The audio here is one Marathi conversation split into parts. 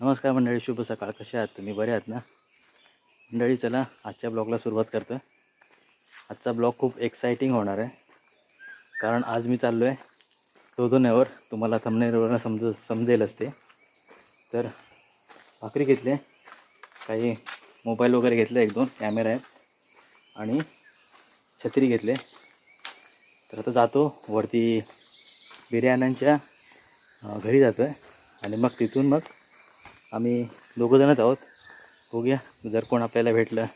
नमस्कार मंडळी शुभ सकाळ. कसे आहात? तुम्ही बरे आहात ना? मंडळी चला आजच्या ब्लॉगला सुरुवात करतो. आजचा ब्लॉग खूप एक्सायटिंग होणार आहे. कारण आज मी चाललो आहे दोधोण्यावर तुम्हाला थंबनेरवरनं समज समजेलच ते. तर भाकरी घेतले काही मोबाईल वगैरे घेतले एक दोन कॅमेरा आहेत आणि छत्री घेतले तर आता जातो. वरती बिर्याण्यांच्या घरी जातो आहे आणि मग तिथून मग आम्ही दोघंजणच आहोत. बघूया जर कोण आपल्याला भेटलं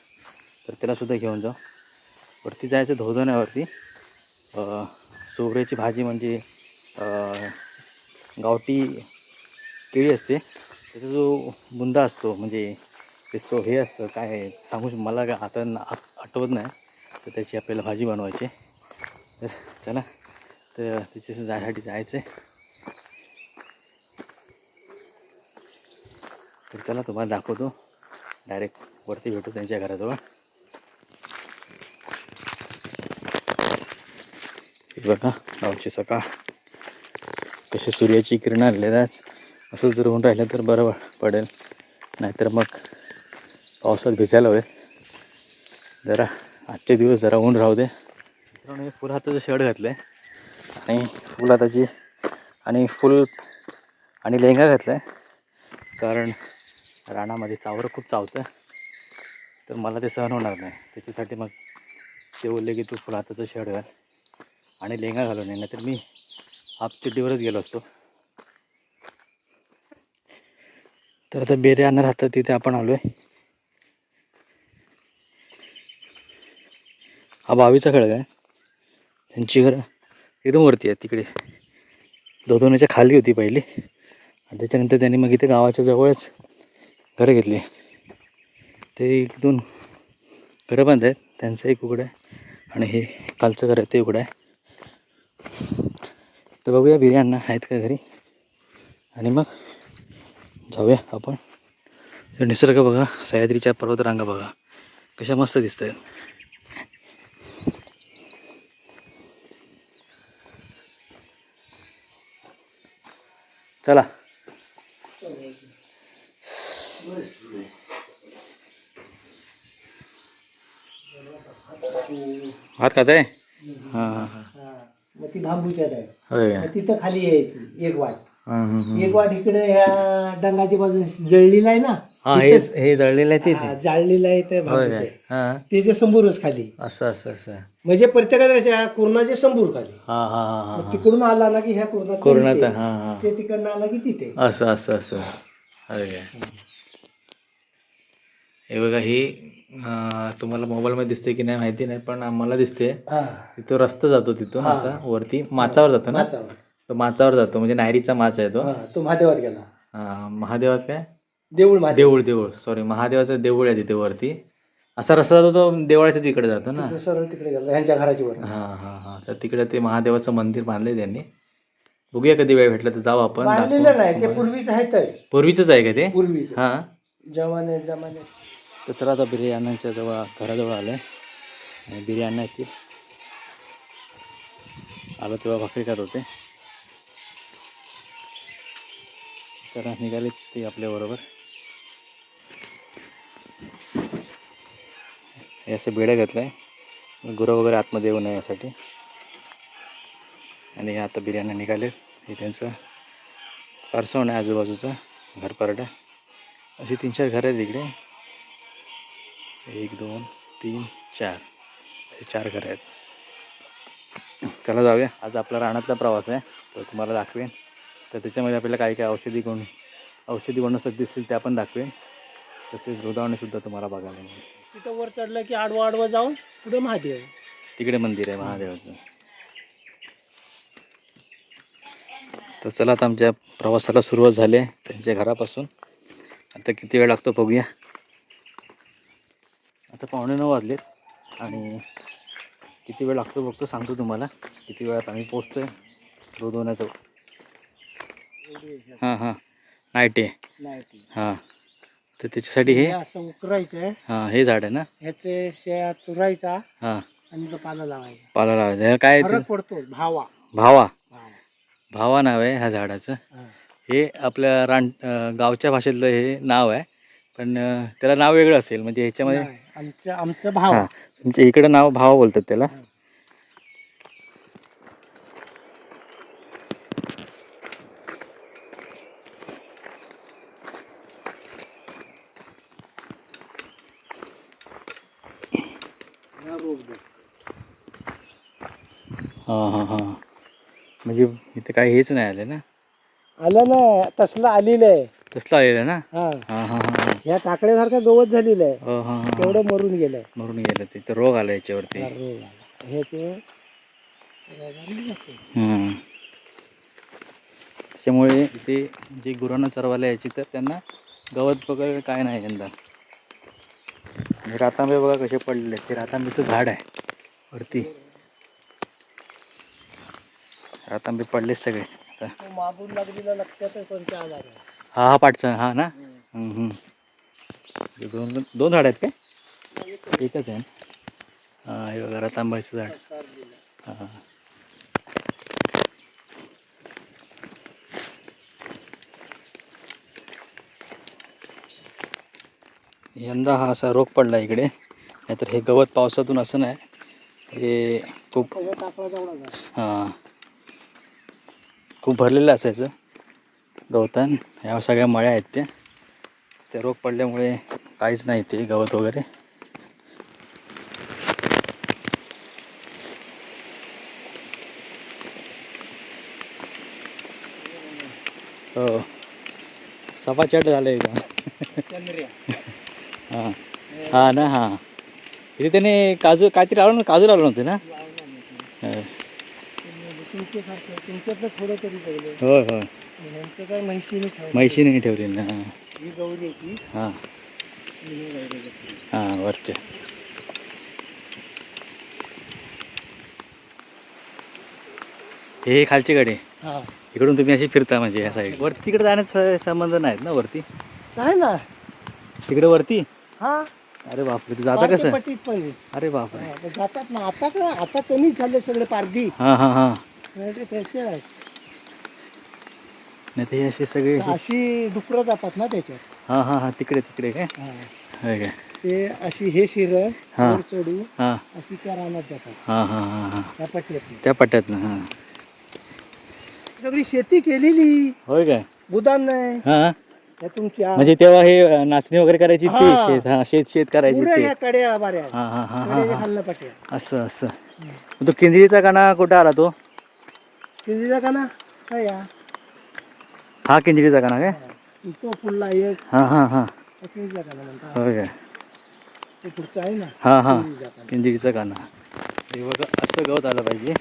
तर त्यालासुद्धा घेऊन जाऊ. वरती जायचं धोधण्यावरती अं, सोबऱ्याची भाजी म्हणजे गावठी केळी असते. त्याचा जो बुंदा असतो म्हणजे ते हे असतं काय सांगू श- मला काय आता आठवत नाही. तर त्याची आपल्याला भाजी बनवायची तर चला तर त्याच्यासाठी जायसाठी जायचं आहे तर चला तुम्हाला दाखवतो. डायरेक्ट वरती भेटू त्यांच्या घराजवळ. बघा गावची सकाळ. कशी सूर्याची किरणं आलेले आहेत. असं जर होऊन राहिलं तर बरं पडेल. नाहीतर मग पावसात भिजायला होईल जरा आजचे दिवस जरा ऊन राहू दे. मित्रांनो हे फुल हाताचं शर्ट घातलं आहे आणि फुल हाताची आणि फुल आणि लेहंगा घातला आहे कारण रानामध्ये चावरं खूप चावतं तर मला ते सहन होणार नाही. त्याच्यासाठी मग ते बोलले की तू फुल हाताचं शर्ट घाल आणि लेहंगा घालून ये. नाहीतर मी हाफ चिड्डीवरच गेलो असतो. तर आता बेरे राहतात तिथे आपण आलो आहे हा बावीचा खडक आहे. त्यांची घरं एकदम वरती आहे तिकडे. दोधोण्याच्या खाली होती पहिली. आणि त्याच्यानंतर त्यांनी मग इथे गावाच्या जवळच घरं घेतली. ते एक दोन घरं बांध आहेत. त्यांचं एक उघडं आहे. आणि हे कालचं घर आहे ते उघडं आहे. तर बघूया बिर्याण्णा आहेत का घरी? आणि मग जाऊया आपण. तर निसर्ग बघा सह्याद्रीच्या पर्वतरांगा बघा. कशा मस्त दिसत आहेत चला. भात खात आहे हां हां हां. हा. मग ती बांबूच्यात आहे. मग तिथं खाली यायची एक वाट. हां हां हां. एक वाट इकडे ह्या डंगाच्या बाजून जळलेला आहे ना? हा जळलेलं आहे हा, ते जाळलेलं आहे ते आहे हां. त्याच्या समोरच खाली. असं असं असं. म्हणजे प्रत्येकाच्या कशा कोरोनाच्या समोर खाली. हां हां हां हां हां. तिकडून आला ना की ह्या कोरोनात कोरोनात. हां हां. ते तिकडनं आला की तिथे. असं असं असं. अरे हे बघा हे तुम्हाला मोबाईलमध्ये दिसते की नाही माहिती नाही पण मला दिसते तिथं रस्ता जातो तिथून. असा वरती माचावर जातो ना? माचावर. तो माचावर जातो म्हणजे नायरीचा माच आहे तो. तो महादेवात गेला. हा, महादेवात काय? देऊळ देऊळ देऊळ. सॉरी महादेवाचं देऊळ आहे तिथे वरती. असा रस्ता जातो तो देवळाच्या तिकडे जातो ना? सरळ तिकडे गेला ह्यांच्या घराची वर हां हां हां. तर तिकडे ते महादेवाचं मंदिर बांधलंय त्यांनी. बघूया कधी वेळ भेटला तर जाऊ आपण. नाही ते पूर्वीच आहेतच पूर्वीचंच आहे का ते? पूर्वीच. हां. जमाने जमाने तर आता बिर्याण्यांच्या जवळ घराजवळ आलं आहे आणि बिर्याणी येतील आलो तेव्हा भाकरी खात होते. तर निघाले ते आपल्याबरोबर हे असं बेड्या घेतलं आहे गुरं वगैरे आतमध्ये येऊ नये यासाठी. आणि आता बिर्याणी निघाले. हे त्यांचं परसवण आहे आजूबाजूचा घरपारडा अशी तीन चार घरं आहेत इकडे. एक दोन तीन चार. असे चार घरं आहेत. चला जाऊया. आज आपला रानातला प्रवास आहे. तो तुम्हाला दाखवेन. तर त्याच्यामध्ये आपल्याला काही काही औषधी गुण औषधी वनस्पती दिसतील त्या पण दाखवेन. तसेच गोदावणीसुद्धा तुम्हाला बघायला मिळेल. तिथं वर चढलं की आडवं आडवं जाऊन पुढे महादेव. तिकडे मंदिर आहे महादेवाचं. तर चला आता आमच्या प्रवासाला सुरुवात झाली आहे. त्यांच्या घरापासून. आता किती वेळ लागतो बघूया. आता पावणे नऊ वाजलेत. आणि किती वेळ लागतो बघतो सांगतो तुम्हाला. किती वेळात आम्ही पोचतो आहे रोदवण्याचं हां हां. नाईट आहे. हां. तर त्याच्यासाठी हे हे असं उकरायचं हां हे झाड आहे ना? ह्याचे शेया चुरायचा हां. आणि तो पाला लावायचा. पाला लावायचं. हे काय आहे? फरक पडतो भावा. भावा. भावा. नाव आहे ह्या झाडाचं. हा. आपल्या रान गावच्या भाषेतलं हे नाव आहे. पण त्याला नाव वेगळं असेल म्हणजे ह्याच्यामध्ये आमचं आमचं भाव. हां तुमच्या इकडं नाव भावा बोलतात त्याला. हां. हां हां म्हणजे इथे काही हेच नाही आलं ना? आलं ना तसलं आलेलं आहे. तसलं आलेलं ना? हा हां हां हां. ह्या काकड्यासारखं गवत झालेलं आहे. हो हां हां. तेवढं मरून गेलंय. मरून गेलं ते. तर रोग आला याच्यावरती. हा, ते. हम्म. त्याच्यामुळे इथे जे गुरांना चरवायला यायची तर त्यांना गवत वगैरे काय नाही यंदा. आणि रातांबे बघा कसे पडलेले आहेत. ते रातांबेचं झाड आहे. वरती. रातांबे पडलेच सगळे. आता. तो मागून लागलेला लक्षात कोणत्या आला नाही. हा हा पाठचा हा ना? हम्म, हम्म. दोन दोन झाड आहेत काय? एकच आहे ना? हे बघा रातांबाचं झाड. हां यंदा हा असा रोग पडला इकडे. नाहीतर हे गवत पावसातून असं नाही. हे खूप हां. खूप भरलेलं असायचं गवतान. ह्या सगळ्या मळ्या आहेत त्या. ते रोग पडल्यामुळे काहीच नाही ते गवत वगैरे. हो. सपाचट झालं एकदम चंद्र्या. हां. हां ना हां. इथे त्याने काजू काहीतरी लावलं ना काजू लावलं नव्हते ना. होय होय. म्हैशीने ठेवलं. म्हैशीने ठेवली ना हां. ही ती हां खालची गाडी इकडून तुम्ही अशी फिरता म्हणजे ह्या साईड वरती तिकडे जाण्याचा संबंध नाहीत ना वरती काय ना तिकडे वरती हा अरे बापरे तू जाता कसं पट्टीत पण आहे. अरे बापरे जातात ना आता का आता कमीच झाले सगळे पारधी हां हां हां नाही ते नाही असे सगळे अशी डुकरं जातात ना त्याच्यात हां हां हां तिकडे तिकडे काय. होय काय? ते अशी हे शिरं हा. वर चढू हां. अशी त्या रानात जातात. हां हां हां हां. त्या पट्ट्यात. त्या पट्ट्यातनं हां. सगळी शेती केलेली. होय काय? बुदान नाही हां? तुमच्या म्हणजे तेव्हा हे अं, नाचणी वगैरे करायची ते हा. शेत हां शेत शेत करायची पुऱ्या ते. ह्या कड्या बाऱ्या हां हां हां हां कड्याच्या हां. खाल्ल्या पट्ट्या. असं असं. मग तो केंद्रीचा गाणा कुठं आला तो? कितीचा का ना हा या. हा केंद्रीचा गाणा काय? तो पुढला एक. हां हां हां. म्हणतात. होय काय तो पुढचा आहे ना. हां हां. कितीचा का ना. केंद्रीचं गाणं. हे बघा असं गवत आलं पाहिजे.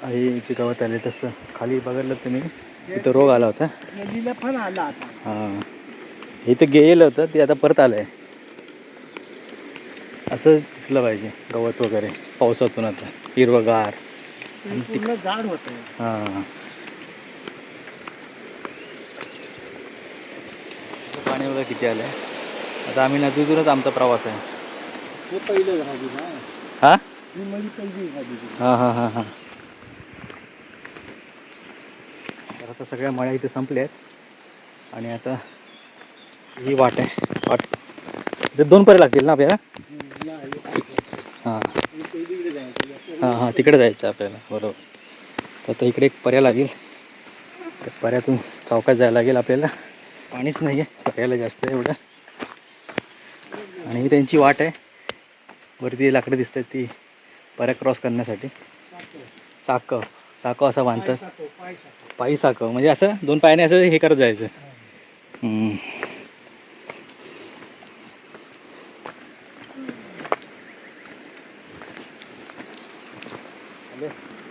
आहे जे गवत आले तसं. खाली बघितलं तुम्ही. तिथं रोग आला होता. नदीला पण आला आता. हां. इथं गेलेलं होतं ते आता परत आलं आहे असं दिसलं पाहिजे गवत वगैरे. पावसातून आता. हिरवगार. ते पूर्ण जाड होत हां. पाणी बघा किती आलं आहे आता आम्ही नदीतूनच आमचा प्रवास आहे. हे पहिलं हां. ही? हां हां हां हां तर आता सगळ्या मळ्या इथे संपल्या आहेत. आणि आता ही वाट आहे. वाट. इथे दोन परे लागतील ना आपल्याला? हां. हां हां तिकडे जायचं आपल्याला. बरोबर. तर आता इकडे एक पर्या लागेल. त्या पर्यातून चौकात जायला लागेल आपल्याला. पाणीच नाही आहे पर्याला जास्त आहे एवढं. आणि ही त्यांची वाट आहे. वरती लाकडं दिसतात ती पर्या क्रॉस करण्यासाठी. चाकं चाकं असं बांधतात. पायी चाकं म्हणजे असं दोन पायाने असं हे करत जायचं. हम्म.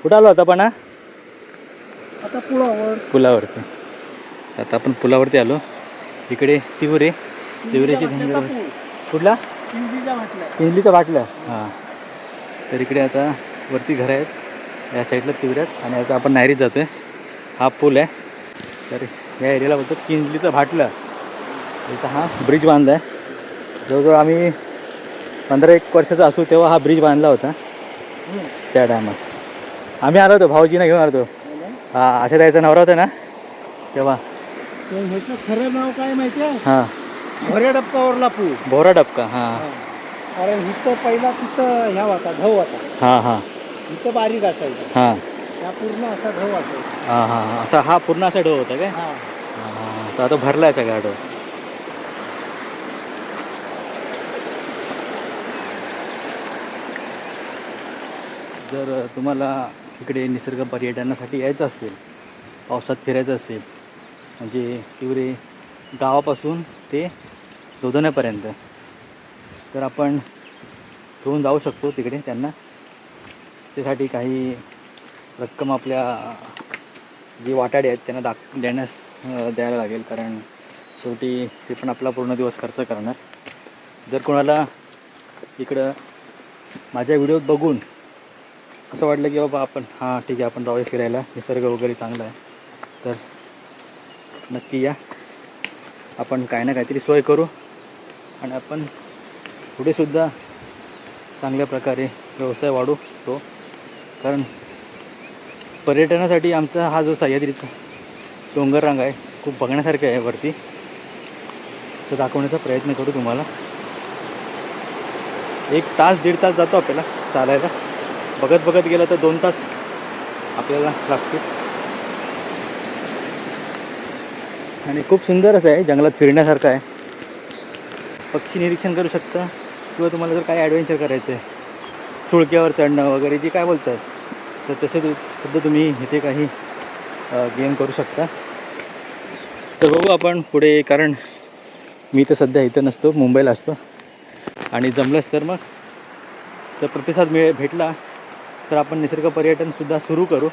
कुठं आलो होता पण? आता पुळावर पुलावरती आता आपण पुलावरती आलो. इकडे तिवरे तिवरेची कुठला? वाटलं इडलीचं बाटलं. हां. तर इकडे आता वरती घर आहेत. या साईडला तिवऱ्यात आणि आता आपण नायरीत जातो आहे हा पूल आहे. तर या एरियाला बोलतो किंजलीचं भाटलं इथं हा ब्रिज बांधला आहे. जवळजवळ आम्ही पंधरा एक वर्षाचा असू तेव्हा हा ब्रिज बांधला होता. त्या टायमात. आम्ही आलो होतो भाऊजीना घेऊन आलो होतो. हा आशा द्यायचा नवरा होता ना? तेव्हा. ह्याचं खरं नाव काय माहिती आहे? हां. भोऱ्या डबकावरला पूल भोरा डबका हां. कारण इथं पहिला तिथं ह्या होता ढव होता. हां हां. इथं बारीक असायचा. हां. त्या पूर्ण असा ढव असायचा. हां हां हां. असा हा पूर्ण असा डो होता काय? हा. हां हां हां. तर आता भरला आहे सगळा डो. जर तुम्हाला इकडे निसर्ग पर्यटनासाठी यायचं असेल पावसात फिरायचं असेल म्हणजे तिवरे गावापासून ते दोधण्यापर्यंत तर आपण घेऊन जाऊ शकतो तिकडे त्यांना. त्यासाठी काही रक्कम आपल्या जी वाटाडे आहेत त्यांना दाख देण्यास द्यायला लागेल. कारण शेवटी ते पण आपला पूर्ण दिवस खर्च करणार. जर कोणाला इकडं माझ्या व्हिडिओत बघून असं वाटलं की बाबा आपण हां ठीक आहे आपण जाऊया फिरायला. निसर्ग वगैरे चांगला आहे. तर नक्की या. आपण काय ना काहीतरी सोय करू. आणि आपण पुढेसुद्धा चांगल्या प्रकारे व्यवसाय वाढू तो. कारण पर्यटनासाठी आमचा हा जो सह्याद्रीचा डोंगर रांग आहे खूप बघण्यासारखं आहे वरती. तर दाखवण्याचा प्रयत्न करू तुम्हाला. एक तास दीड तास जातो आपल्याला चालायला. बघत बघत गेलं तर दोन तास आपल्याला लागतील. आणि खूप सुंदर असं आहे जंगलात फिरण्यासारखं आहे. पक्षी निरीक्षण करू शकता किंवा तुम्हाला जर काय ॲडव्हेंचर करायचं आहे सुळक्यावर चढणं वगैरे जे काय बोलतात तर तसे सुद्धा तुम्ही इथे काही गेम करू शकता. तर बघू आपण पुढे कारण मी तर सध्या इथं नसतो मुंबईला असतो. आणि जमलंच तर मग. तर प्रतिसाद मिळे भेटला तर आपण निसर्ग पर्यटनसुद्धा सुरू करू.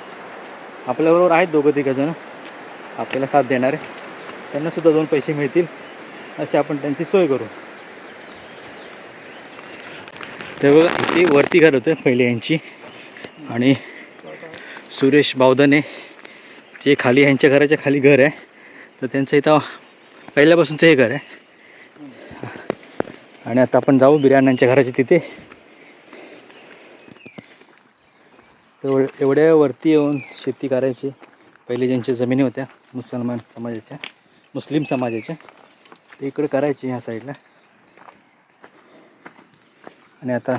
आपल्याबरोबर आहेत दोघं तिघंजणं आपल्याला साथ देणारे. त्यांनासुद्धा दोन पैसे मिळतील असे आपण त्यांची सोय करू. ते बघा इथे वरती घर होतं पहिले यांची. आणि सुरेश बावदने जे खाली यांच्या घराच्या खाली घर आहे. तर त्यांचं इथं पहिल्यापासूनचं हे घर आहे. आणि आता आपण जाऊ बिर्याण्यांच्या घराच्या तिथे. तेवढ एवढ्या वरती येऊन शेती करायची. पहिले ज्यांच्या जमिनी होत्या मुसलमान समाजाच्या. मुस्लिम समाजाच्या ते इकडे करायचे ह्या साईडला. आणि आता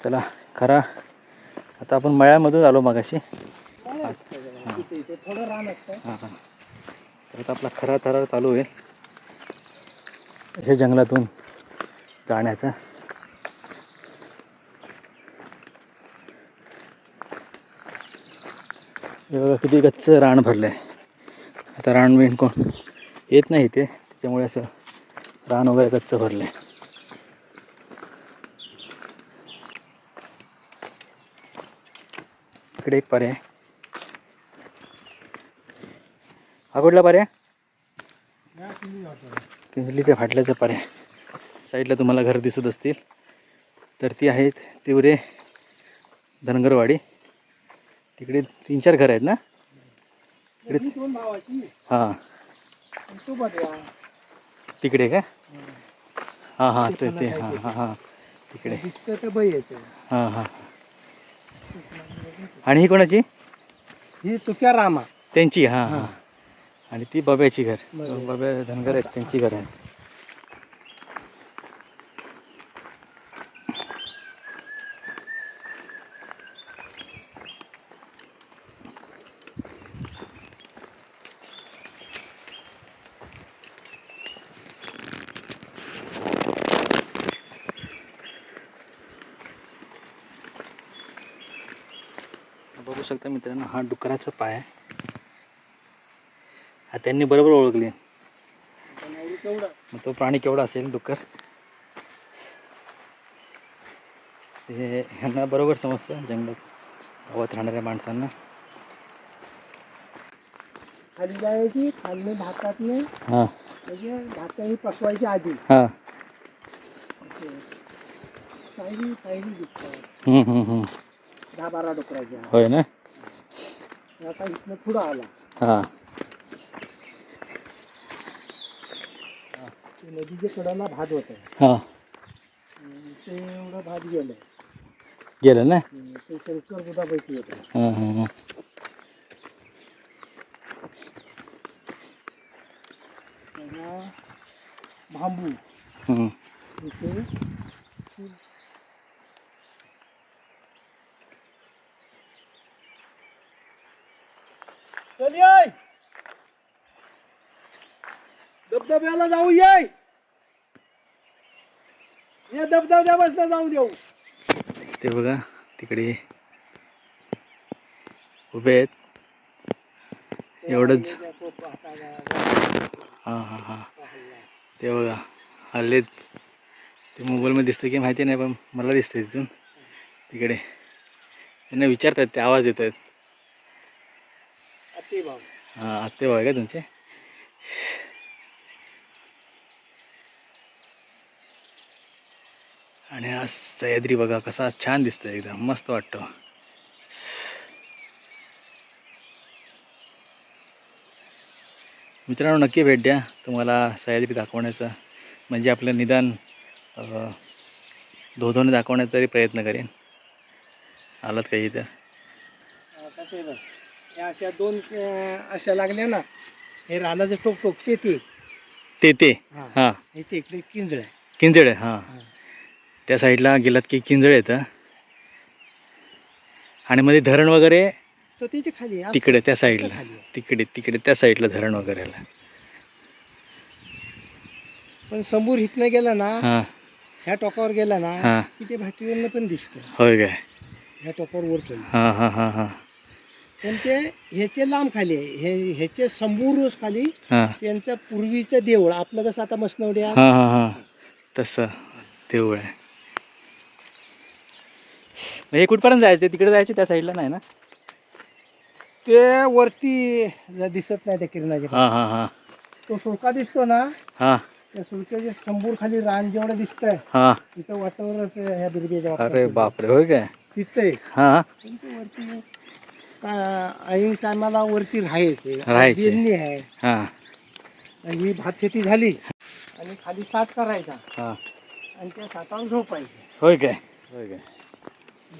चला खरा. आता आपण मळ्यामधून आलो मगाशी. हां हां. तर आता आपला खरा थरार चालू आहे अशा जंगलातून जाण्याचा. हे बघा किती गच्च रान भरलं आहे आता रान कोण येत नाही इथे. त्याच्यामुळे असं रान वगैरे कच्च भरलं आहे इकडे एक पर्याय. हा कुठला पर्याय? या तुम्ही पारे किंजलीच्या फाटल्याचा पर्याय. साईडला तुम्हाला घर दिसत असतील. तर ती आहेत तिवरे धनगरवाडी. तिकडे तीन चार घर आहेत ना? ही. हां तिकडे का? हां. हां ते ते हां हां हां. तिकडे. हां हां. आणि ही कोणाची? ही तुक्या रामा. त्यांची हां हां. आणि ती बब्याची घर. बब्या. धनगर आहेत त्यांची घर आहेत बघू शकता मित्रांनो हा डुकराचा पाय. आहे हा त्यांनी बरोबर ओळखले. मग तो प्राणी केवढा असेल डुक्कर? ते ह्यांना बरोबर समजतं जंगलात गावात राहणाऱ्या माणसांना. खाली जायची खाली भातातले हां. म्हणजे भाताही पकवायच्या आधी. हां. दिसतात हम्म, हम्म, हम्म. दहा बारा डोकराच्या. होय ना? आता इथनं पुढं आला. हां. ते नदीच्या कडाला भात होतं. हां. ते एवढं भात गेलं. गेलं ना? ते शंकर बुधापैकी होतं. हां हां हां. बांबू हं. इथे ये धबधब्याला जाऊ ये या धबधब्यापासून जाऊ देऊ. ते बघा तिकडे उभे आहेत. एवढंच. हां हां हां ते बघा आलेत ते मोबाईलमध्ये दिसतं की माहिती नाही पण मला दिसतं तिथून. तिकडे. त्यांना विचारतात ते आवाज येत आहेत. अति भाऊ. हां आत्ते बघा का तुमचे? आणि हा सह्याद्री बघा कसा छान दिसतं एकदम मस्त वाटतं. मित्रांनो नक्की भेट द्या तुम्हाला सह्याद्री दाखवण्याचा. म्हणजे आपलं निदान धोधोने दाखवण्याचा तरी प्रयत्न करेन. आलात काही तर या अशा दोन अं, अशा लागल्या ना हे रानाचं टोक टोक ते ते. ते ते. हा. हां. ह्याच्या इकडे किंजळ आहे. किंजळ आहे हां. हा. त्या साईडला गेलात की किंजळ येतं आणि मध्ये धरण वगैरे तर त्याच्याखाली आहे, असं- तिकडे त्या असं साईडला. खाली आहे. तिकडे तिकडे त्या साईडला धरण वगैरे आलं पण समोर इथनं गेला ना हां. ह्या टोकावर गेला ना हां. की ते भाटीवरनं पण दिसतं. होय काय? ह्या टोकावर वर चढलं हां हां हां हां. पण ते ह्याचे लांब खाली आहे. हे ह्याचे संबूरच खाली हां. त्यांचं पूर्वीचं देऊळ. आपलं कसं आता मसनवडी आहे? हां हां हां. तसं देऊळ आहे. मग हे कुठपर्यंत जायचं तिकडे जायचं त्या साईडला नाही ना? ते वरती ज- दिसत नाही त्या किरणाच्या. हां हां हां. तो सुळका दिसतो ना? हां. त्या सुळक्याच्या संबूर खाली रान जेवढं दिसतंय हां. तिथं वाटावरच ह्या बिरबीच्या अरे बापरे होय काय? तिथे हां. पण ते वरती ऐन टायमाला वरती राहायचे. राहायचे. आहे. हां. आणि ही भात शेती झाली. आणि खाली साठ करायचा. हां. आणि त्या साठावर झोपायचे. होय काय? होय काय?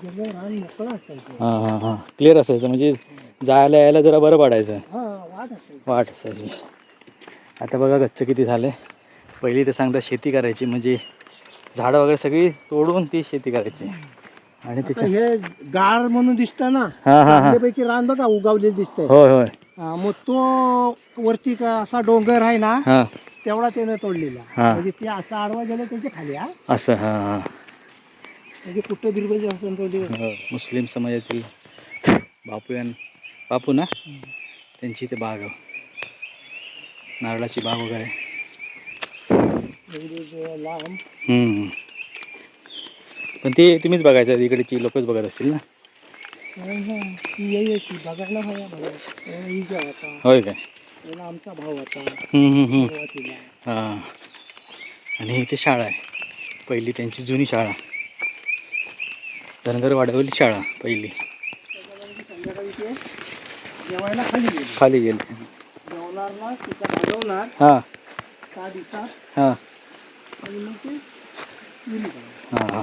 गेलं रान मोकळं असायचं. हां हां हां. क्लिअर असायचं. म्हणजे जायला यायला जरा बरं पडायचं. हा वाट असायची. वाट असायची. आता बघा गच्च किती झाले. पहिली तर सांगता शेती करायची. म्हणजे झाडं वगैरे सगळी तोडून ती शेती करायची. आणि आता त्याच्या हे गार म्हणून दिसतं ना हां हां हां. पैकी रान बघा उगावलेलं दिसतंय. होय होय. हा, मग तो वरती का असा डोंगर आहे ना हां. तेवढा त्यानं तोडलेला. हा. म्हणजे ते असा आडवा गेला त्याच्याखाली हा. असं हां हां. म्हणजे कुठं बिरबल असं तोडली हो, मुस्लिम समाजातील बापू यां बापू ना? त्यांची इथे बाग आहे. नारळाची बाग वगैरे. लांब. हम्म. पण ते तुम्हीच बघायचं इकडची लोकच बघत असतील ना. बघायला होय काय? आमचा होता हां. आणि इथे शाळा आहे. पहिली त्यांची जुनी शाळा. धनगर वाडवली शाळा पहिली. जेवायला खाली गेले. खाली गेली जेवणार ना तिथं हां सहा दिवसात हां. आणि मग ते हां हां.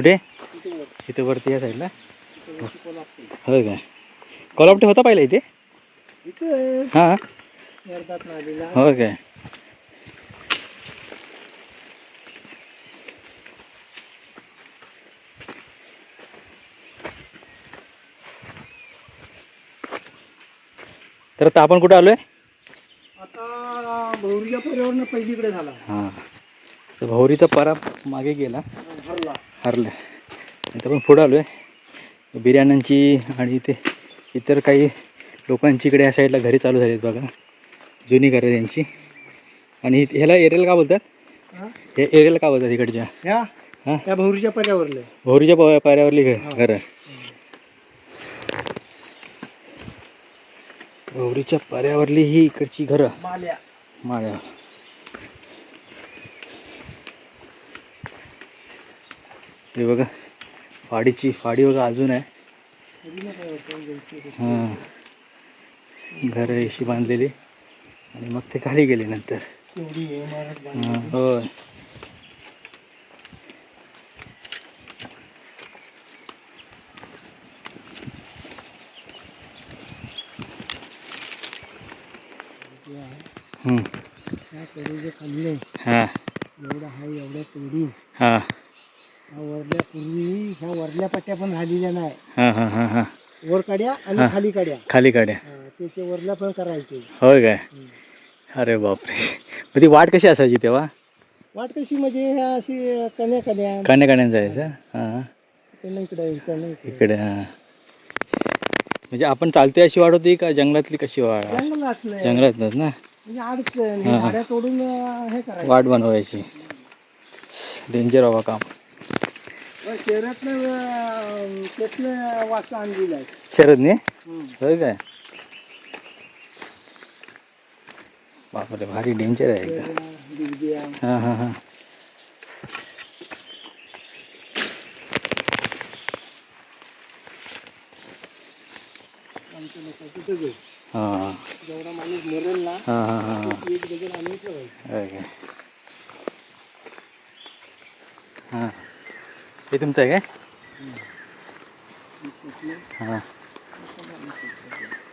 कुठे इथे वरती या साईडला होय काय कोल्हापुटे होता पाहिला इथे? हां. होय काय तर आता आपण कुठे आलोय? आता भौरीच्या पर्यावरण पहिलीकडे झाला. हां. तर भौरीचा परा मागे गेला. हरला. इथं पण पुढं आलो आहे बिर्याण्यांची आणि इथे इतर काही लोकांची इकडे या साईडला घरी चालू झाली आहेत बघा. जुनी घरं त्यांची. आणि ह्याला एरियल का बोलतात? हा? एरियल का बोलतात इकडच्या? हा? भौरीच्या पर्यावरले भोरीच्या पा- पायऱ्यावरली घर. घर. भोरीच्या पायऱ्यावरली ही इकडची घरं. माल्या. माळ्या हे बघा फाडीची फाडी बघा अजून आहे. हां. घर अशी बांधलेली. आणि मग ते खाली गेले नंतर. हां. होय. हां. एवढा हाय एवढ्या तोडी. हां. ह्या वरल्या पूर्वी ह्या वरल्या पट्ट्या पण झालेल्या नाही. हां हां हां हां. वर काड्या आणि. खाली काड्या. खाली काढ्या हा, त्याचे वरल्या पण करायचे. होय काय? हम्म. अरे बापरे. मग ती वाट कशी असायची तेव्हा? वाट कशी म्हणजे ह्या अशी कन्या कन्या काण्या काण्यानं जायचं हां. इकडे इकडे इकडे इकडे. इकडे हां. म्हणजे आपण चालते अशी वाट होती का जंगलातली कशी वाट? जंगलात नाही जंगलातनंच ना? म्हणजे अडचण हा. हे. झाड्या तोडून अं, हे करायचं. वाट बनवायची. डेंजर बाबा काम. शहरातलं त्यातलं वासा आणलेला आहे शरदने. होय काय? बापरे भारी डेंजर आहे एकदम. दिवद्या. हां हां हां. आमच्या लोकांचं तिथंच आहे. हां. जेवढा माणूस मरेल ना हां हां हां. हां एक डझन आणून ठेवायची होय काय? हां. हे तुमचं आहे काय? हां.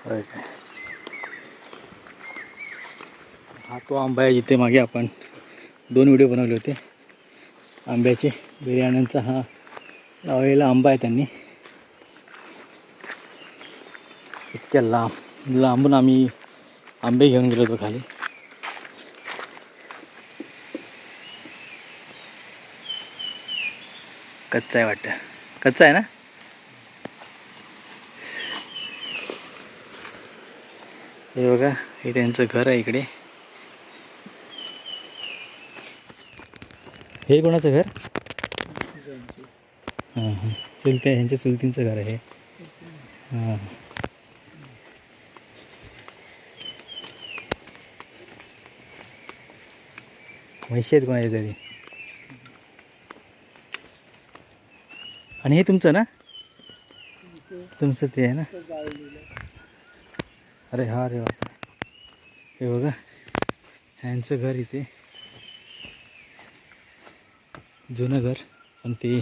होय काय? हा तो आंबा आहे जिथे मागे आपण. दोन व्हिडिओ बनवले होते. आंब्याचे बिर्याण्यांचा हा लावलेला आंबा आहे त्यांनी. इतक्या लांब लांबून आम्ही आंबे घेऊन गेलो होतो खाली. कच्चा आहे वाटतं. कच्चा आहे ना? हे बघा हे त्यांचं घर आहे इकडे. हे कोणाचं घर? हां हां. ह्यांच्या चुलतींचं घर आहे हां. म्हशी आहेत कोणाच्या तरी आणि हे तुमचं ना? तुमचं ते आहे ना? अरे हा अरे बापा हे बघा ह्यांचं घर इथे जुनं घर पण ते.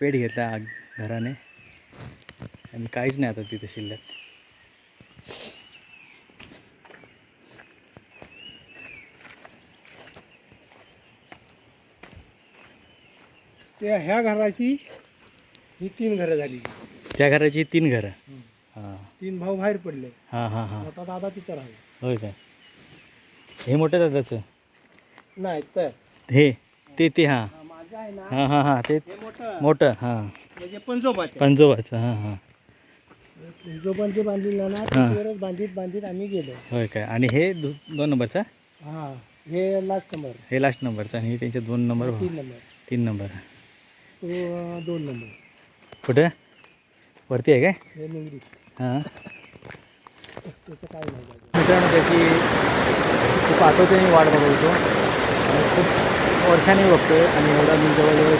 पेट घेतला आग- घराने. आणि काहीच नाही आता तिथे शिल्लक. त्या ह्या घराची ही तीन घरं झाली. त्या घराची तीन घरं? हां. तीन भाऊ बाहेर पडले. हां हां हां. मोठा दादा तिथं राहिला. होय काय? हे मोठं दादाचं? नाही तर हे ते ते हां. हा, माझं आहे ना. हां हां हां ते हे मोठं. मोठं हां. म्हणजे पंजोबाचं. पंजोबाचं हां हां. पंजोबांचे बांधलेलं ना हा. त्याच्यावरच बांधित बांधित आम्ही गेलो. होय काय? आणि हे दु दोन नंबरचा? हा हे लास्ट नंबर हे लास्ट नंबरचा आणि हे त्यांचे दोन नंबर. तीन नंबर. तीन नंबर. तो दोन नंबर. कुठं? वरती आहे काय? हे हां. त्याचं काय नाही. मित्रांनो त्याची खूप आठवते मी वाट बघतो. आणि खूप वर्षांनी बघतोय आणि एवढा मी जवळजवळ